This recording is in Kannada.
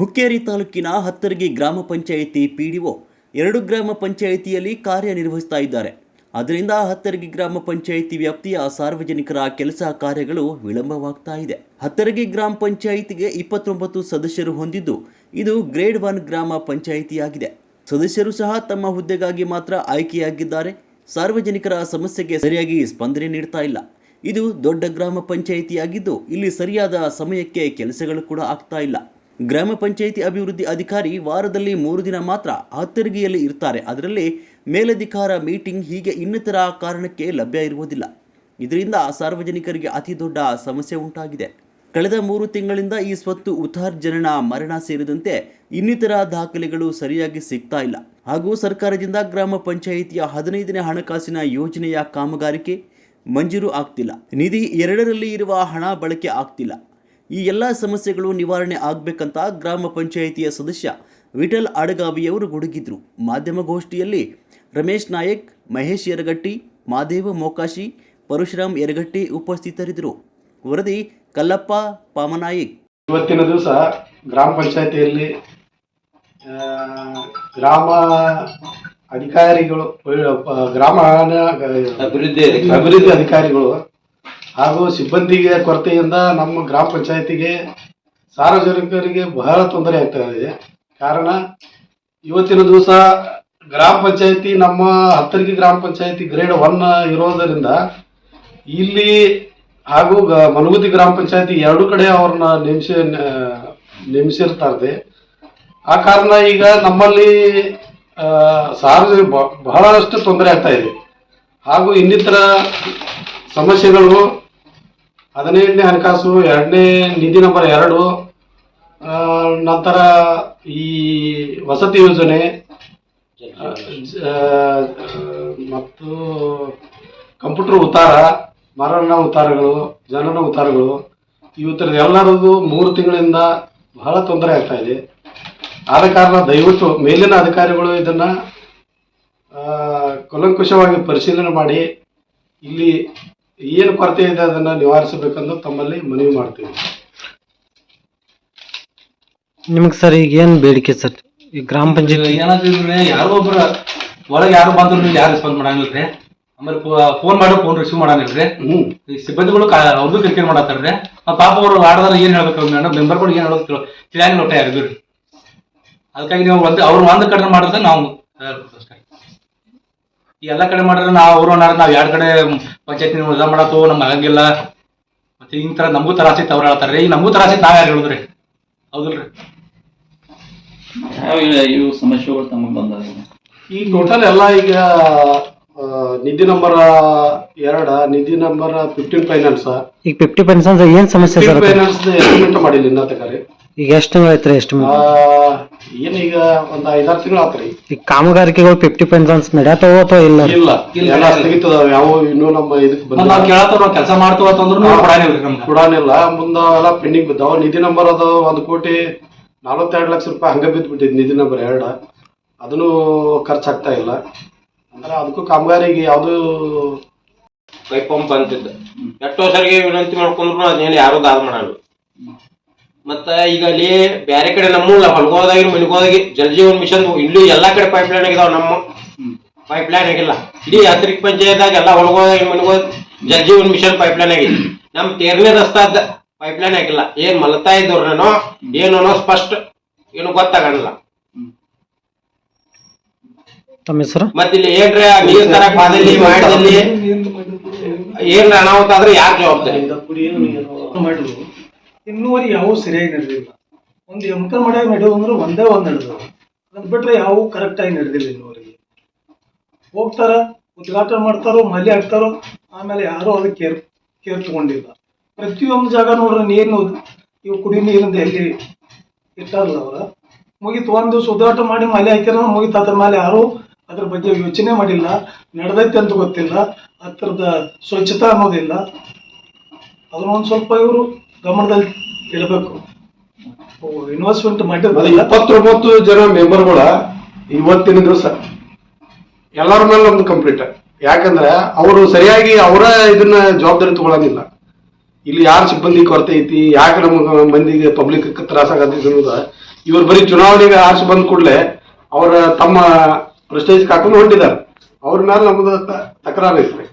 ಹುಕ್ಕೇರಿ ತಾಲೂಕಿನ ಹತ್ತರಗಿ ಗ್ರಾಮ ಪಂಚಾಯಿತಿ ಪಿಡಿಒ ಎರಡು ಗ್ರಾಮ ಪಂಚಾಯಿತಿಯಲ್ಲಿ ಕಾರ್ಯನಿರ್ವಹಿಸ್ತಾ ಇದ್ದಾರೆ. ಅದರಿಂದ ಹತ್ತರಗಿ ಗ್ರಾಮ ಪಂಚಾಯಿತಿ ವ್ಯಾಪ್ತಿಯ ಸಾರ್ವಜನಿಕರ ಕೆಲಸ ಕಾರ್ಯಗಳು ವಿಳಂಬವಾಗ್ತಾ ಇದೆ. ಹತ್ತರಗಿ ಗ್ರಾಮ ಪಂಚಾಯಿತಿಗೆ ಇಪ್ಪತ್ತೊಂಬತ್ತು ಸದಸ್ಯರು ಹೊಂದಿದ್ದು, ಇದು ಗ್ರೇಡ್ ಒನ್ ಗ್ರಾಮ ಪಂಚಾಯಿತಿಯಾಗಿದೆ. ಸದಸ್ಯರು ಸಹ ತಮ್ಮ ಹುದ್ದೆಗಾಗಿ ಮಾತ್ರ ಆಯ್ಕೆಯಾಗಿದ್ದಾರೆ. ಸಾರ್ವಜನಿಕರ ಸಮಸ್ಯೆಗೆ ಸರಿಯಾಗಿ ಸ್ಪಂದನೆ ನೀಡ್ತಾ ಇಲ್ಲ. ಇದು ದೊಡ್ಡ ಗ್ರಾಮ ಪಂಚಾಯಿತಿಯಾಗಿದ್ದು, ಇಲ್ಲಿ ಸರಿಯಾದ ಸಮಯಕ್ಕೆ ಕೆಲಸಗಳು ಕೂಡ ಆಗ್ತಾ ಇಲ್ಲ. ಗ್ರಾಮ ಪಂಚಾಯಿತಿ ಅಭಿವೃದ್ಧಿ ಅಧಿಕಾರಿ ವಾರದಲ್ಲಿ ಮೂರು ದಿನ ಮಾತ್ರ ಹತ್ತರಿಗೆಯಲ್ಲಿ ಇರ್ತಾರೆ. ಅದರಲ್ಲಿ ಮೇಲಧಿಕಾರ ಮೀಟಿಂಗ್ ಹೀಗೆ ಇನ್ನಿತರ ಕಾರಣಕ್ಕೆ ಲಭ್ಯ ಇರುವುದಿಲ್ಲ. ಇದರಿಂದ ಸಾರ್ವಜನಿಕರಿಗೆ ಅತಿ ದೊಡ್ಡ ಸಮಸ್ಯೆ ಉಂಟಾಗಿದೆ. ಕಳೆದ ಮೂರು ತಿಂಗಳಿಂದ ಈ ಸ್ವತ್ತು ಉತ್ತಾರ್ಜನನ ಮರಣ ಸೇರಿದಂತೆ ಇನ್ನಿತರ ದಾಖಲೆಗಳು ಸರಿಯಾಗಿ ಸಿಗ್ತಾ ಇಲ್ಲ. ಹಾಗೂ ಸರ್ಕಾರದಿಂದ ಗ್ರಾಮ ಪಂಚಾಯಿತಿಯ ಹದಿನೈದನೇ ಹಣಕಾಸಿನ ಯೋಜನೆಯ ಕಾಮಗಾರಿಕೆ ಮಂಜೂರು ಆಗ್ತಿಲ್ಲ. ನಿಧಿ ಎರಡರಲ್ಲಿ ಇರುವ ಹಣ ಬಳಕೆ ಆಗ್ತಿಲ್ಲ. ಈ ಎಲ್ಲ ಸಮಸ್ಯೆಗಳು ನಿವಾರಣೆ ಆಗಬೇಕಂತ ಗ್ರಾಮ ಪಂಚಾಯಿತಿಯ ಸದಸ್ಯ ವಿಠಲ್ ಅಡಗಾವಿಯವರು ಗುಡುಗಿದ್ರು. ಮಾಧ್ಯಮಗೋಷ್ಠಿಯಲ್ಲಿ ರಮೇಶ್ ನಾಯಕ್ ಮಹೇಶ್ ಯರಗಟ್ಟಿ ಮಾದೇವ ಮೋಕಾಶಿ ಪರಶುರಾಮ್ ಯರಗಟ್ಟಿ ಉಪಸ್ಥಿತರಿದ್ದರು. ವರದಿ ಕಲ್ಲಪ್ಪ ಪಾಮನಾಯಕ್. ಇವತ್ತಿನ ದಿವಸ ಗ್ರಾಮ ಪಂಚಾಯತಿಯಲ್ಲಿ ಗ್ರಾಮ ಅಧಿಕಾರಿಗಳು ಗ್ರಾಮ ಅಭಿವೃದ್ಧಿ ಅಭಿವೃದ್ಧಿ ಅಧಿಕಾರಿಗಳು ಹಾಗೂ ಸಿಬ್ಬಂದಿಗೆ ಕೊರತೆಯಿಂದ ನಮ್ಮ ಗ್ರಾಮ ಪಂಚಾಯತಿಗೆ ಸಾರ್ವಜನಿಕರಿಗೆ ಬಹಳ ತೊಂದರೆ ಆಗ್ತಾ ಇದೆ. ಕಾರಣ, ಇವತ್ತಿನ ದಿವಸ ಗ್ರಾಮ ಪಂಚಾಯತಿ ನಮ್ಮ ಹತ್ತರಿಗೆ ಗ್ರಾಮ ಪಂಚಾಯತಿ ಗ್ರೇಡ್ ಒನ್ ಇರೋದರಿಂದ ಇಲ್ಲಿ ಹಾಗೂ ಮನಗುದಿ ಗ್ರಾಮ ಪಂಚಾಯತಿ ಎರಡು ಕಡೆ ಅವ್ರನ್ನ ನೇಮಿಸಿ ನೇಮಿಸಿರ್ತಾರೆ ಆ ಕಾರಣ ಈಗ ನಮ್ಮಲ್ಲಿ ಸಾರ್ವಜನಿಕ ಬಹಳಷ್ಟು ತೊಂದರೆ ಆಗ್ತಾ ಇದೆ. ಹಾಗೂ ಇನ್ನಿತರ ಸಮಸ್ಯೆಗಳು ಹದಿನೈದನೇ ಹಣಕಾಸು, ಎರಡನೇ ನಿಧಿ ನಂಬರ್ ಎರಡು ನಂತರ ಈ ವಸತಿ ಯೋಜನೆ ಮತ್ತು ಕಂಪ್ಯೂಟರ್ ಉತ್ತಾರ, ಮರಣ ಉತ್ತಾರಗಳು, ಜನನ ಉತ್ತಾರಗಳು, ಇವು ಥರದ ಎಲ್ಲರದ್ದು ಮೂರು ತಿಂಗಳಿಂದ ಬಹಳ ತೊಂದರೆ ಆಗ್ತಾ ಇದೆ. ಆದ ಕಾರಣ ದಯವಿಟ್ಟು ಮೇಲಿನ ಅಧಿಕಾರಿಗಳು ಇದನ್ನ ಕೂಲಂಕುಷವಾಗಿ ಪರಿಶೀಲನೆ ಮಾಡಿ, ಇಲ್ಲಿ ಏನು ಕೊರತೆ ಇದೆ ಅದನ್ನ ನಿವಾರಿಸಬೇಕಂದ್ರೆ ತಮ್ಮಲ್ಲಿ ಮನವಿ ಮಾಡ್ತೀವಿ ನಿಮಗೆ ಸರ್ ಈಗ ಏನು ಬೇಡಿಕೆ ಸರ್? ಈ ಗ್ರಾಮ ಪಂಚಾಯತ್ ಏನಾದ್ರೆ ಯಾರೋ ಒಬ್ರ ಒಳಗೆ ಯಾರು ಬಂದ್ರು ಯಾರು ರೆಸ್ಪಾನ್ಸ್ ಮಾಡಂಗಿಲ್ರಿ? ಆಮೇಲೆ ಫೋನ್ ಮಾಡೋ ಫೋನ್ ರಿಸೀವ್ ಮಾಡಂಗಿಲ್ರಿ? ಹ್ಮ್. ಈ ಸಿಬ್ಬಂದಿಗಳು ಕಾ- ಅವ್ರದ್ದು ಕ್ರಿಕೆಟ್ ಮಾಡತ್ತಾರ್ರಿ? ಆ ಪಾಪ ಅವರು ಆಡದಾರ ಏನು ಹೇಳ್ಬೇಕು ಮೇಡಮ್? ಮೆಂಬರ್ಗಳು ಏನು ಹೇಳೋದು ತಿಳಿಯಂಗಿಲ್ಲ ಒಟ್ಟ ಯಾರಿಗೂ. ರೀ ಅದಕ್ಕಾಗಿ ನೀವು ಒಂದು ಅವ್ರು ಒಂದು ಕಡೆ ಮಾಡಿದ್ರೆ ನಾವು ಅಷ್ಟೇ. ಈ ಎಲ್ಲಾ ಕಡೆ ಮಾಡಿದ್ರೆ ನಾವು ಅವ್ರು ಅನ್ನಾರ ನಾವ್ ಎರಡ್ ಕಡೆ ಪಂಚಾಯತ್ ಇದು ಮಾಡತ್ತು ನಮ್ಗೆ ಆಗಂಗಿಲ್ಲ. ಮತ್ತೆ ಈ ತರ ನಮಗೂ ತರಾಸಿ ಐತೆ ಅವ್ರು ಹೇಳ್ತಾರೆ. ಈಗ ನಮಗೂ ತರಾಸಿ ಐತೆ ನಾವ್ ಯಾರು ಹೇಳಿದ್ರಿ? ಹೌದಿಲ್ರಿ? ಯಾವ ಇವು ಸಮಸ್ಯೆಗಳು ತಮಗೆ ಬಂದಾಗ ಈ ಟೋಟಲ್ ಎಲ್ಲ ಈಗ ಆ, ನಿಧಿ ನಂಬರ್ ಎರಡ ನಿಧಿ ನಂಬರ್ ಫಿಫ್ಟೀನ್ ಫೈನಾನ್ಸ್ ಈಗ ಫಿಫ್ಟಿ ಪರ್ಸೆಂಟ್ ಏನ್ ಸಮಸ್ಯೆ ಸರ್ ಫೈನಾನ್ಸ್ ಎಸ್ಟಿಮೇಟ್ ಮಾಡಿಲ್ಲ ಇನ್ನ ತನಕ ಈಗ ಎಷ್ಟು ತಿಂಗಳು ಐತ್ರಿ ಎಷ್ಟು ಈಗ ಒಂದ್ ಐದಾರು ತಿಂಗಳು ಆತ್ರಿ. ಈ ಕಾಮಗಾರಿಕೆಗಳು ಫಿಫ್ಟಿ ಪರ್ಸೆಂಟ್ ನಡೆಯತಾವ ಅಥವಾ ಇಲ್ಲ? ಇಲ್ಲ. ಎಲ್ಲ ಸ್ಥಗಿತದ ಯಾವ ಇನ್ನೂ ನಮ್ಮ ಇದಕ್ಕೆ ಬಂದ ನಾವ್ ಬಂದ ಕೇಳತ್ತವ್ರ ಕೆಲಸ ಮಾಡ್ತೀವ ಅಂತಂದ್ರು ನಾವು ಕೊಡಂಗಿಲ್ರಿ ನಮ್ಗೆ. ಕೊಡಾನಿಲ್ಲ ಮುಂದ ಎಲ್ಲ ಪೆಂಡಿಂಗ್ ಬಿದ್ದಾವ. ನಿಧಿ ನಂಬರ್ ಅದು ಒಂದ್ ಕೋಟಿ ನಲವತ್ತೆರಡು ಲಕ್ಷ ರೂಪಾಯಿ ಹಂಗ ಬಿದ್ದು ಬಿಟ್ಟಿದ್ ನಿಧಿ ನಂಬರ್ ಎರಡ. ಅದನ್ನು ಖರ್ಚಾಗ್ತಾ ಇಲ್ಲ. ಅಂದ್ರೆ ಅದಕ್ಕೂ ಕಾಮಗಾರಿಗೆ ಯಾವುದು ಪೈಪ್ ಪಂಪ್ ಅಂತಿದ್ದ. ಎಷ್ಟೋ ಸರಿಗೆ ವಿನಂತಿ ಮಾಡ್ಕೊಂಡ್ರು ಅದೇನು ಯಾರು ದಾದ ಮಾಡಲ್ಲ. ಮತ್ತ ಈಗ ಅಲ್ಲಿ ಬ್ಯಾರೆ ಕಡೆ ನಮ್ಮ ಹೊಲ್ಗೋದಾಗಿ ಮನಿಗೋದಾಗಿ ಜಲ್ ಜೀವನ್ ಮಿಷನ್ ಇಲ್ಲಿ ಎಲ್ಲಾ ಕಡೆ ಪೈಪ್ ಲೈನ್ ಆಗಿದಾವ ನಮ್ಮ ಪೈಪ್ ಲೈನ್ ಆಗಿಲ್ಲ. ಇಡೀ ಯಾತ್ರಿಕ್ ಪಂಚಾಯತ್ದಾಗ ಎಲ್ಲಾ ಹೊಲ್ಗೋದಾಗಿ ಮನಿಗೋದ Jal Jeevan mission pipeline ಆಗಿದೆ. ನಮ್ ತೇರ್ನೇ ರಸ್ತಾದ ಪೈಪ್ ಲೈನ್ ಆಗಿಲ್ಲ. ಏನ್ ಮಲತಾ ಇದ್ದವ್ರನೇನೋ ಏನು ಸ್ಪಷ್ಟ ಏನು ಗೊತ್ತಾಗಲ್ಲ ತಮ್ಮ ಹೆಸರು? ಮತ್ತ ಇಲ್ಲಿ ಏನ್ರ ನೀರ್ ತರಕ್ ಬಾದಲ್ಲಿ ಮಾಡಿದಲ್ಲಿ ಏನ್ ಅನಾಹುತ ಆದ್ರೆ ಯಾರು ಜವಾಬ್ದಾರಿ? ಇನ್ನೂವರೆ ಯಾವ ಸರಿಯಾಗಿ ನಡೆದಿಲ್ಲ. ಒಂದು ಎಂಕರ್ ಮಾಡ್ಯಾಗ ನಡೆಯೋದು ಅಂದ್ರೆ ಒಂದೇ ಒಂದು ನಡೆದವು ಅದನ್ನು ಬಿಟ್ರೆ ಯಾವೂ ಕರೆಕ್ಟಾಗಿ ನಡೆದಿಲ್ಲ ಇನ್ನೂವರೆಗೆ ಹೋಗ್ತಾರ, ಉದ್ಘಾಟನೆ ಮಾಡ್ತಾರೋ, ಮಲೆ ಹಾಕ್ತಾರೋ, ಆಮೇಲೆ ಯಾರೂ ಅದಕ್ಕೆ ಕೇರ್ ಕೇರ್ ತಗೊಂಡಿಲ್ಲ. ಪ್ರತಿಯೊಂದು ಜಾಗ ನೋಡ್ರಿ ನೀರು ಇವು ಕುಡಿ ನೀರಿಂದ ಎಲ್ಲಿ ಇಟ್ಟಾರಲ್ಲ ಅವರ. ಮುಗಿತು, ಒಂದು ಉದ್ಘಾಟನೆ ಮಾಡಿ ಮಲೆ ಹಾಕ್ಯಾರ, ಮುಗಿತು, ಅದ್ರ ಮೇಲೆ ಯಾರು ಅದ್ರ ಬಗ್ಗೆ ಯೋಚನೆ ಮಾಡಿಲ್ಲ. ನಡೆದೈತೆ ಅಂತ ಗೊತ್ತಿಲ್ಲ. ಹತ್ರದ ಸ್ವಚ್ಛತಾ ಅನ್ನೋದಿಲ್ಲ. ಅದನ್ನೊಂದು ಸ್ವಲ್ಪ ಇವರು ಗಮನದಲ್ಲಿ ಇರಬೇಕು. ಇನ್ವೆಸ್ಟ್ಮೆಂಟ್ ಮಾಡಿದ್ರೆ ಇಪ್ಪತ್ತೊಂಬತ್ತು ಜನ ಮೆಂಬರ್ಗಳ ಇವತ್ತಿನ ದಿವಸ ಎಲ್ಲರ ಮೇಲೆ ಒಂದು ಕಂಪ್ಲೀಟ್ ಯಾಕಂದ್ರೆ ಅವರು ಸರಿಯಾಗಿ ಅವರ ಇದನ್ನ ಜವಾಬ್ದಾರಿ ತಗೊಳ್ಳೋದಿಲ್ಲ ಇಲ್ಲಿ ಯಾರು ಸಿಬ್ಬಂದಿ ಕೊರತೆ ಐತಿ ಯಾಕೆ ನಮ್ಮ ಮಂದಿಗೆ ಪಬ್ಲಿಕ್ ತ್ರಾಸ ಆಗತ್ತೆ ಅನ್ನೋದ. ಇವ್ರು ಬರೀ ಚುನಾವಣೆಗೆ ಆರ್ಸಿ ಬಂದ ಕೂಡಲೇ ಅವರ ತಮ್ಮ ಪ್ರೆಸ್ಟೇಜ್ ಹಾಕೊಂಡು ಹೊಂಟಿದ್ದಾರೆ. ಅವ್ರ ಮೇಲೆ ನಮ್ದು ತಕರಾರು ಐತ್ರಿ.